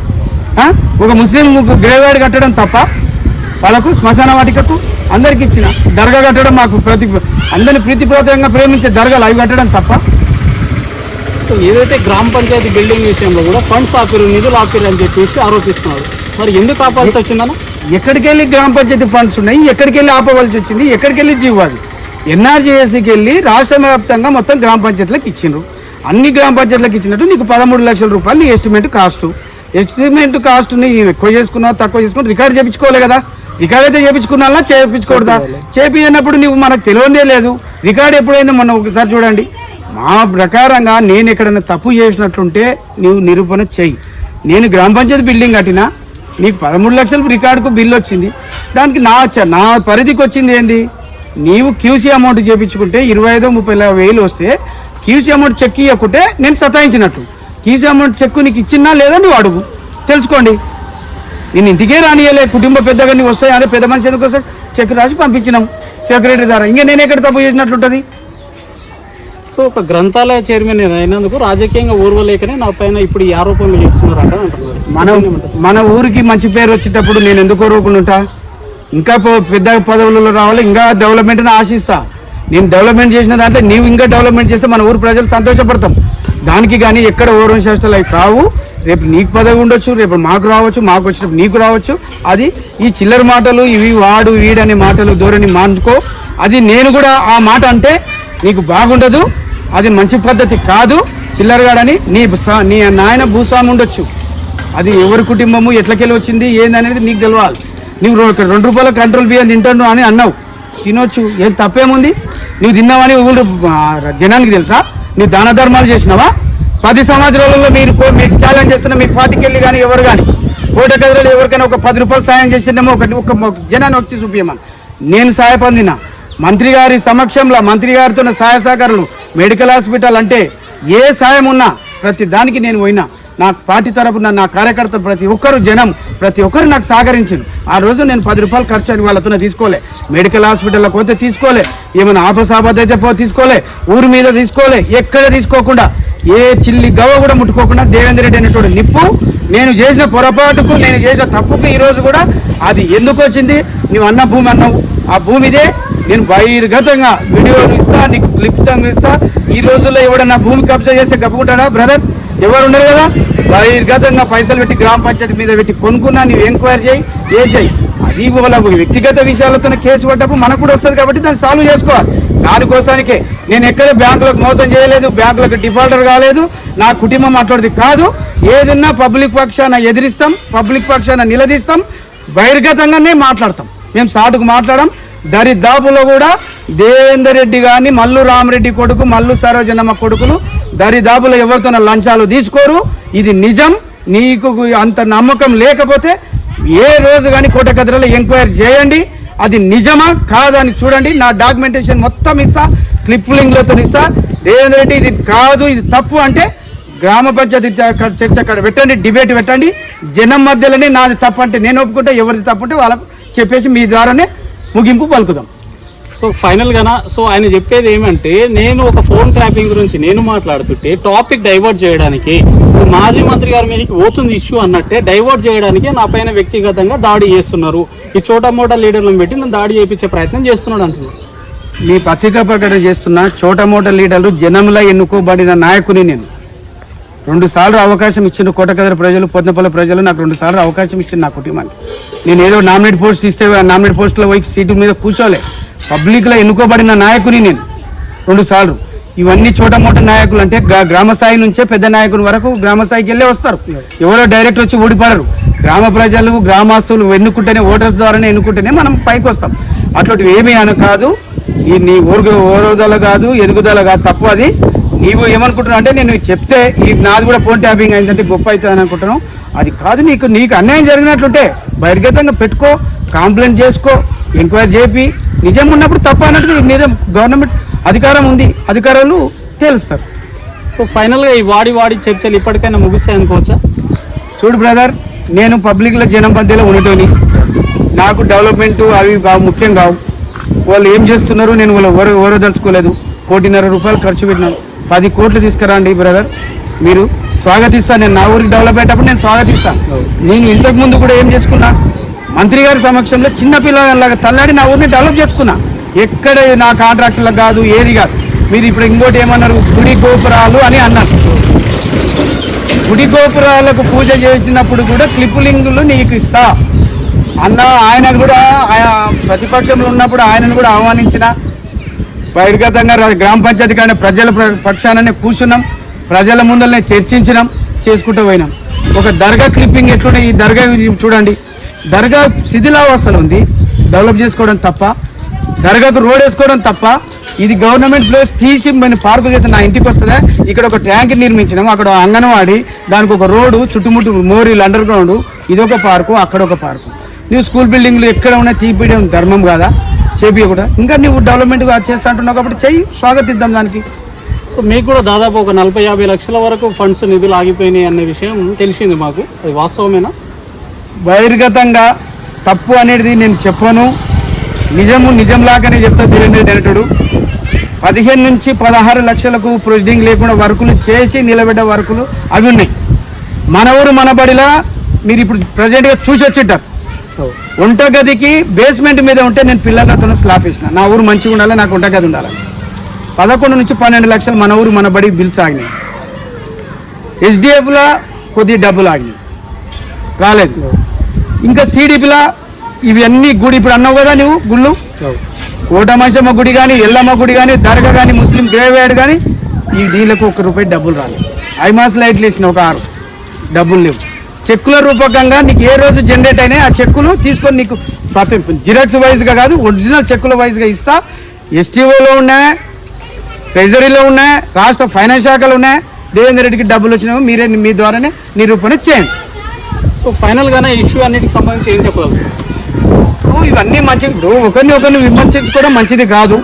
Speaker 1: ఒక ముస్లిం గ్రేవ్యార్డ్ కట్టడం తప్ప వాళ్ళకు శ్మశాన వాటికకు అందరికి ఇచ్చిన దర్గా కట్టడం మాకు ప్రతి అందరిని ప్రీతిప్రదంగా ప్రేమించే దర్గాలు అవి కట్టడం తప్ప
Speaker 2: సో ఏదైతే గ్రామ పంచాయతీ బిల్డింగ్ విషయంలో కూడా ఫండ్స్ ఆపిరు నిధులు ఆపిరు అని చెప్పేసి ఆరోపిస్తున్నారు. మరి ఎందుకు ఆపాల్సి వచ్చిందన్న?
Speaker 1: ఎక్కడికి వెళ్ళి గ్రామ పంచాయతీ ఫండ్స్ ఉన్నాయి ఎక్కడికి వెళ్ళి ఆపవలసి వచ్చింది ఎక్కడికి వెళ్ళి జీవాది ఎన్ఆర్జీఎస్కి వెళ్ళి రాష్ట్ర వ్యాప్తంగా మొత్తం గ్రామ పంచాయతీలకు ఇచ్చిండ్రు. అన్ని గ్రామ పంచాయతీలకు ఇచ్చినట్టు నీకు పదమూడు లక్షల రూపాయలు నీ ఎస్టిమేట్ కాస్ట్ ఎస్టిమేట్ కాస్ట్ని ఎక్కువ చేసుకున్నావు తక్కువ చేసుకున్నావు రికార్డ్ చేయించుకోవాలి కదా. రికార్డ్ అయితే చేయించుకున్నా చేయించకూడదా చేపించినప్పుడు నీవు మనకు తెలియదే లేదు. రికార్డ్ ఎప్పుడైందో మొన్న ఒకసారి చూడండి. మా ప్రకారంగా నేను ఎక్కడైనా తప్పు చేసినట్లుంటే నీవు నిరూపణ చెయ్యి నేను గ్రామ పంచాయతీ బిల్డింగ్ కట్టినా నీకు పదమూడు లక్షలు రికార్డుకు బిల్లు వచ్చింది. దానికి నా చ- నా పరిధికి వచ్చింది ఏంది? నీవు క్యూసీ అమౌంట్ చేయించుకుంటే ఇరవై ఐదో ముప్పై వేలు వస్తే క్యూసీ అమౌంట్ చెక్ ఇవ్వకుంటే నేను సతాయించినట్టు. క్యూసీ అమౌంట్ చెక్ నీకు ఇచ్చినా లేదా నువ్వు అడుగు. తెలుసుకోండి. నేను ఇంటికే రానియలే కుటుంబ పెద్దగా నీవు వస్తాయి? అదే పెద్ద మనిషి ఎందుకు వస్తాయి చెక్ రాసి పంపించినాం. సెక్రటరీ ద్వారా. ఇంకా నేను ఎక్కడ తప్పు చేసినట్లుంటుంది?
Speaker 2: సో ఒక గ్రంథాలయ చైర్మన్ అయినందుకు రాజకీయంగా ఊర్వలేకనే నా పైన ఇప్పుడు ఈ ఆరోపణలు చేస్తున్నారు అంటారు అంటున్నారు.
Speaker 1: మనం మన ఊరికి మంచి పేరు వచ్చేటప్పుడు నేను ఎందుకు ఉంటా ఇంకా పో- పెద్ద పదవులలో రావాలి ఇంకా డెవలప్మెంట్ని ఆశిస్తా. నేను డెవలప్మెంట్ చేసిన దాంట్లో నీవు ఇంకా డెవలప్మెంట్ చేస్తే మన ఊరు ప్రజలు సంతోషపడతాం. దానికి కానీ ఎక్కడ ఓరం చేష్టలు అవి కావు. రేపు నీకు పదవి ఉండొచ్చు రేపు మాకు రావచ్చు మాకు వచ్చినప్పుడు నీకు రావచ్చు. అది ఈ చిల్లర మాటలు ఇవి వాడు వీడనే మాటలు ధోరణి మానుకో. అది నేను కూడా ఆ మాట అంటే నీకు బాగుండదు. అది మంచి పద్ధతి కాదు. చిల్లరగాడని నీ నీ నాయన భూస్వామి ఉండొచ్చు. అది ఎవరి కుటుంబము ఎట్లకెళ్ళి వచ్చింది ఏందనేది నీకు తెలవాలి. నువ్వు రెండు రూపాయల కంట్రోల్ బియ్యం తింటాను అని అన్నావు. తినొచ్చు. ఏం తప్పేముంది? నువ్వు తిన్నావని ఊళ్ళు జనానికి తెలుసా? నువ్వు దాన ధర్మాలు చేసినావా? పది సంవత్సరాలలో మీరు మీకు ఛాలెంజ్ చేస్తున్న మీ పార్టీకి వెళ్ళి కానీ ఎవరు కానీ కోట గదిలో ఎవరికైనా ఒక పది రూపాయలు సాయం చేసిందేమో ఒక ఒక జనాన్ని వచ్చి చూపించమని నేను సహాయ పొందిన. మంత్రి గారి సమక్షంలో మంత్రి గారితో సహాయ సహకారులు మెడికల్ హాస్పిటల్ అంటే ఏ సాయం ఉన్నా ప్రతి దానికి నేను పోయినా. నా పార్టీ తరపున నా కార్యకర్తలు ప్రతి ఒక్కరు జనం ప్రతి ఒక్కరు నాకు సహకరించింది ఆ రోజు నేను పది రూపాయలు ఖర్చు అని వాళ్ళతో తీసుకోలే. మెడికల్ హాస్పిటల్లో పోతే తీసుకోలే. ఏమైనా ఆపసాపద అయితే పో తీసుకోలే. ఊరి మీద తీసుకోలే. ఎక్కడ తీసుకోకుండా. ఏ చిల్లి గవ్వ కూడా ముట్టుకోకుండా దేవేంద్ర రెడ్డి అనేటువంటి నిప్పు. నేను చేసిన పొరపాటుకు నేను చేసిన తప్పుకు ఈరోజు కూడా అది ఎందుకు వచ్చింది? నువ్వు అన్న భూమి అన్నావు. ఆ భూమి ఇదే. నేను బహిర్గతంగా వీడియోలు ఇస్తా నీకు క్లిప్తంగా ఇస్తా ఈ రోజుల్లో ఎవడన్నా భూమి కబ్జా చేస్తే గప్పుకుంటాడా బ్రదర్? ఎవరు ఉండరు కదా? బహిర్గతంగా పైసలు పెట్టి గ్రామ పంచాయతీ మీద పెట్టి కొనుక్కున్నా నువ్వు ఎంక్వైరీ చేయి ఏం చేయి? అది వాళ్ళ వ్యక్తిగత విషయాలతో కేసు పడ్డప్పుడు మనకు కూడా వస్తుంది కాబట్టి దాన్ని సాల్వ్ చేసుకోవాలి. దానికోసానికే నేను ఎక్కడ బ్యాంకులకు మోసం చేయలేదు బ్యాంకులకు డిఫాల్టర్ కాలేదు నా కుటుంబం అటువంటిది కాదు. ఏదన్నా పబ్లిక్ పక్షాన ఎదిరిస్తాం పబ్లిక్ పక్షాన నిలదీస్తాం బహిర్గతంగానే మాట్లాడతాం. మేము సాటుకు మాట్లాడడం దరిదాపులో కూడా దేవేందర్ రెడ్డి కానీ మల్లు రామరెడ్డి కొడుకు మల్లు సరోజనమ్మ కొడుకులు దరిదాపులు ఎవరితో లంచాలు తీసుకోరు. ఇది నిజం. నీకు అంత నమ్మకం లేకపోతే ఏ రోజు కానీ కోటకద్రలో ఎంక్వైరీ చేయండి. అది నిజమా? కాదని చూడండి. నా డాక్యుమెంటేషన్ మొత్తం ఇస్తా. క్లిప్లింగ్లతో ఇస్తా. దేవేంద్ర రెడ్డి ఇది కాదు ఇది తప్పు అంటే గ్రామ పంచాయతీ చర్చ అక్కడ పెట్టండి డిబేట్ పెట్టండి. జనం మధ్యలోనే నాది తప్పు అంటే నేను ఒప్పుకుంటే ఎవరిది తప్పు అంటే వాళ్ళకు చెప్పేసి మీ ద్వారానే ముగింపు పలుకుదాం.
Speaker 2: సో ఫైనల్గా సో ఆయన చెప్పేది ఏమంటే నేను ఒక ఫోన్ ట్యాపింగ్ గురించి నేను మాట్లాడుతుంటే టాపిక్ డైవర్ట్ చేయడానికి మాజీ మంత్రి గారి మీదకి పోతుంది ఇష్యూ అన్నట్టే డైవర్ట్ చేయడానికి నా పైన వ్యక్తిగతంగా దాడి చేస్తున్నారు. ఈ చోటా మోటా లీడర్లను పెట్టి నన్ను దాడి చేయించే ప్రయత్నం చేస్తున్నాడు అంటున్నాను
Speaker 1: మీ పత్రికా ప్రకటన చేస్తున్న చోటమోట లీడర్లు జనంలో ఎన్నుకోబడిన నాయకుని నేను. రెండు సార్లు అవకాశం ఇచ్చిన కోటకదర ప్రజలు పొద్దుపల్లి ప్రజలు నాకు రెండు సార్లు అవకాశం ఇచ్చిన నా కుటుంబానికి. నేను ఏదో నామినేట్ పోస్ట్ ఇస్తే నామినేట్ పోస్టులో పోయి సీటు మీద కూర్చోలే. పబ్లిక్లో ఎన్నుకోబడిన నాయకుని నేను. రెండు సార్లు. ఇవన్నీ చోటమోట నాయకులు అంటే గ్రా- గ్రామ స్థాయి నుంచే పెద్ద నాయకుని వరకు గ్రామ స్థాయికి వెళ్ళే వస్తారు. ఎవరో డైరెక్ట్ వచ్చి ఓడిపడరు గ్రామ ప్రజలు గ్రామస్తులు ఎన్నుకుంటేనే ఓటర్స్ ద్వారానే ఎన్నుకుంటేనే మనం పైకి వస్తాం. అట్లాంటివి ఏమీ అని కాదు ఈ నీ ఓరుగు ఓరుదల కాదు ఎదుగుదల కాదు తప్పు అది నీవు ఏమనుకుంటున్నావు అంటే నేను చెప్తే ఈ నాది కూడా ఫోన్ ట్యాపింగ్ అయిందంటే గొప్ప అవుతుంది అనుకుంటున్నావు. అది కాదు నీకు నీకు అన్యాయం జరిగినట్లుంటే బహిర్గతంగా పెట్టుకో కంప్లైంట్ చేసుకో ఎంక్వైరీ చేపి. నిజం ఉన్నప్పుడు తప్పు అన్నట్టు నిజం గవర్నమెంట్ అధికారం ఉంది అధికారులు తెలుస్తారు.
Speaker 2: సో ఫైనల్గా ఈ వాడి వాడి చర్చలు ఇప్పటికైనా ముగిస్తాయి అనుకోవచ్చా?
Speaker 1: చూడు బ్రదర్ నేను పబ్లిక్లో జనం మధ్యలో ఉండటోని నాకు డెవలప్మెంట్ అవి కావు ముఖ్యం కావు. వాళ్ళు ఏం చేస్తున్నారు నేను వాళ్ళు ఓర ఓరదలుచుకోలేదు. కోటిన్నర రూపాయలు ఖర్చు పెట్టినాను. పది కోట్లు తీసుకురండి బ్రదర్ మీరు స్వాగతిస్తాను నేను నా ఊరికి డెవలప్ అయ్యేటప్పుడు నేను స్వాగతిస్తాను నేను ఇంతకు ముందు కూడా ఏం చేసుకున్నా? మంత్రి గారి సమక్షంలో చిన్న పిల్లలాగా తల్లాడి నా ఊరిని డెవలప్ చేసుకున్నా. ఎక్కడ నా కాంట్రాక్టులకు కాదు ఏది కాదు. మీరు ఇప్పుడు ఇంకోటి ఏమన్నారు? గుడి గోపురాలు అని అన్నారు. గుడి గోపురాలకు పూజ చేసినప్పుడు కూడా క్లిప్పులింగులు నీకు ఇస్తా. అన్న ఆయన కూడా ఆయన ప్రతిపక్షంలో ఉన్నప్పుడు ఆయనను కూడా ఆహ్వానించిన. బహిర్గతంగా గ్రామ పంచాయతీ కానీ ప్రజల ప్ర- పక్షాననే కూర్చున్నాం. ప్రజల ముందరనే చర్చించినాం చేసుకుంటూ పోయినాం. ఒక దర్గా క్లిప్పింగ్ ఎట్లుండే? ఈ దర్గా చూడండి. దర్గా శిథిలావస్థలు ఉంది. డెవలప్ చేసుకోవడం తప్ప దర్గాకు రోడ్ వేసుకోవడం తప్ప ఇది గవర్నమెంట్ ప్లేస్ తీసి మేము పార్కు చేసి నా ఇంటికి వస్తుందా? ఇక్కడ ఒక ట్యాంక్ నిర్మించినాం. అక్కడ అంగన్వాడి దానికి ఒక రోడ్డు చుట్టుముట్టు మోరీలు అండర్ గ్రౌండ్ ఇది ఒక పార్కు అక్కడ ఒక పార్కు. నువ్వు స్కూల్ బిల్డింగ్లు ఎక్కడ ఉన్నా తీపియడం ధర్మం కాదా? చేపియకూడదా. ఇంకా నువ్వు డెవలప్మెంట్ చేస్తా అంటున్నావు కాబట్టి చెయ్యి స్వాగతిద్దాం దానికి.
Speaker 2: సో మీకు కూడా దాదాపు ఒక నలభై యాభై లక్షల వరకు ఫండ్స్ నిధులు ఆగిపోయినాయి అనే విషయం తెలిసింది మాకు. అది వాస్తవమేనా?
Speaker 1: బహిర్గతంగా తప్పు అనేది నేను చెప్పను. నిజము నిజంలాగానే చెప్తా ధీరేంద్ర అనేటోడు. పదిహేను నుంచి పదహారు లక్షలకు ప్రొసీడింగ్ లేకుండా వర్కులు చేసి నిలబెట్ట వర్కులు అవి ఉన్నాయి. మన ఊరు మన బడిలా మీరు ఇప్పుడు ప్రజెంట్గా చూసి వచ్చింటారు వంటగదికి బేస్మెంట్ మీద ఉంటే నేను పిల్లలతో స్లాబ్ ఇచ్చిన నా ఊరు మంచిగా ఉండాలి నాకు వంటగది ఉండాలి. పదకొండు నుంచి పన్నెండు లక్షలు మన ఊరు మన బడి బిల్స్ ఆగినాయి. హెచ్డిఎఫ్లో కొద్ది డబ్బులు ఆగినాయి. రాలేదు. ఇంకా సిడిపిలా ఇవన్నీ గుడి ఇప్పుడు అన్నావు కదా నువ్వు గుళ్ళు? కోటమైసమ్మ గుడి కానీ ఎల్లమ్మ గుడి కానీ దర్గా కానీ ముస్లిం గ్రేవ్యార్డ్ కానీ ఈ దీనికి ఒక రూపాయి డబ్బులు రాలేదు. ఐమాస్ లైట్లు వేసిన ఒక ఆరు. డబ్బులు లేవు. చెక్కుల రూపకంగా నీకు ఏ రోజు జనరేట్ అయినాయి ఆ చెక్కులు తీసుకొని నీకు ప్రతి జిరాక్స్ వైజ్గా కాదు ఒరిజినల్ చెక్కుల వైజ్గా ఇస్తా. ఎస్టీఓలో ఉన్నాయి ట్రెజరీలో ఉన్నాయి రాష్ట్ర ఫైనాన్స్ శాఖలు ఉన్నాయి దేవేందర్ రెడ్డికి డబ్బులు వచ్చినావు మీరే మీ ద్వారానే నిరూపణ చేయండి.
Speaker 2: సో ఫైనల్గానే ఇష్యూ అన్నిటికి సంబంధించి ఏం
Speaker 1: ఇప్పుడు ఇవన్నీ మంచి ఇప్పుడు ఒకరిని ఒకరిని విమర్శించుకోవడం మంచిది కాదు.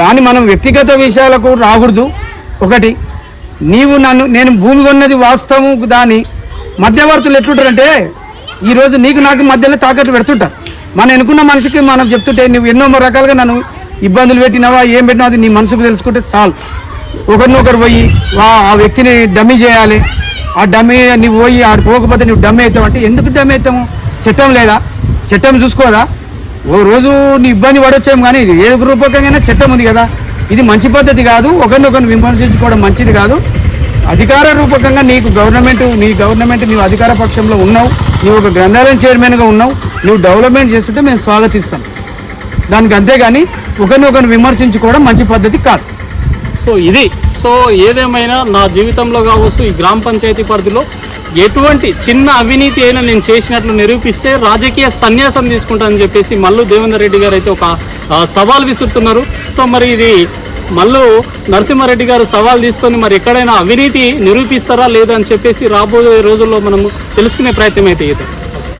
Speaker 1: దాన్ని మనం వ్యక్తిగత విషయాలకు రాకూడదు. ఒకటి నీవు నన్ను నేను భూమి కొన్నది వాస్తవం దాని మధ్యవర్తులు ఎట్లుంటారంటే ఈరోజు నీకు నాకు మధ్యలో తాకట్టు పెడుతుంటారు. మనం ఎన్నుకున్న మనిషికి మనం చెప్తుంటే నువ్వు ఎన్నో రకాలుగా నన్ను ఇబ్బందులు పెట్టినావా ఏం పెట్టినా అది నీ మనసుకు తెలుసుకుంటే చాలు. ఒకరినొకరు పోయి వా- ఆ వ్యక్తిని డమ్మీ చేయాలి. ఆ డమ్మీ నువ్వు పోయి ఆడు పోకపోతే నువ్వు డమ్మీ అవుతావు. అంటే ఎందుకు డమ్మీ అవుతాము? చట్టం లేదా? చట్టం చూసుకోదా ఓ రోజు నీ ఇబ్బంది పడొచ్చేమో కానీ ఇది ఏ రూపకంగా చట్టం ఉంది కదా. ఇది మంచి పద్ధతి కాదు. ఒకరినొకరిని విమర్శించుకోవడం మంచిది కాదు. అధికార రూపకంగా నీకు గవర్నమెంట్ నీ గవర్నమెంట్ నీవు అధికార పక్షంలో ఉన్నావు. నువ్వు ఒక గ్రంథాలయం చైర్మన్గా ఉన్నావు. నువ్వు డెవలప్మెంట్ చేస్తుంటే మేము స్వాగతిస్తాం. దానికి అంతేగాని ఒకరిని ఒకరిని విమర్శించుకోవడం మంచి పద్ధతి కాదు.
Speaker 2: సో ఇది సో ఏదేమైనా నా జీవితంలో కావచ్చు ఈ గ్రామ పంచాయతీ పరిధిలో ఎటువంటి చిన్న అవినీతి అయినా నేను చేసినట్లు నిరూపిస్తే రాజకీయ సన్యాసం తీసుకుంటానని చెప్పేసి మల్లు దేవేందర్ రెడ్డి గారు అయితే ఒక సవాల్ విసురుతున్నారు. సో మరి ఇది మళ్ళీ నరసింహారెడ్డి గారు సవాల్ తీసుకొని మరి ఎక్కడైనా అవినీతి నిరూపిస్తారా లేదా అని చెప్పేసి రాబోయే రోజుల్లో మనము తెలుసుకునే ప్రయత్నం అయితే ఇది.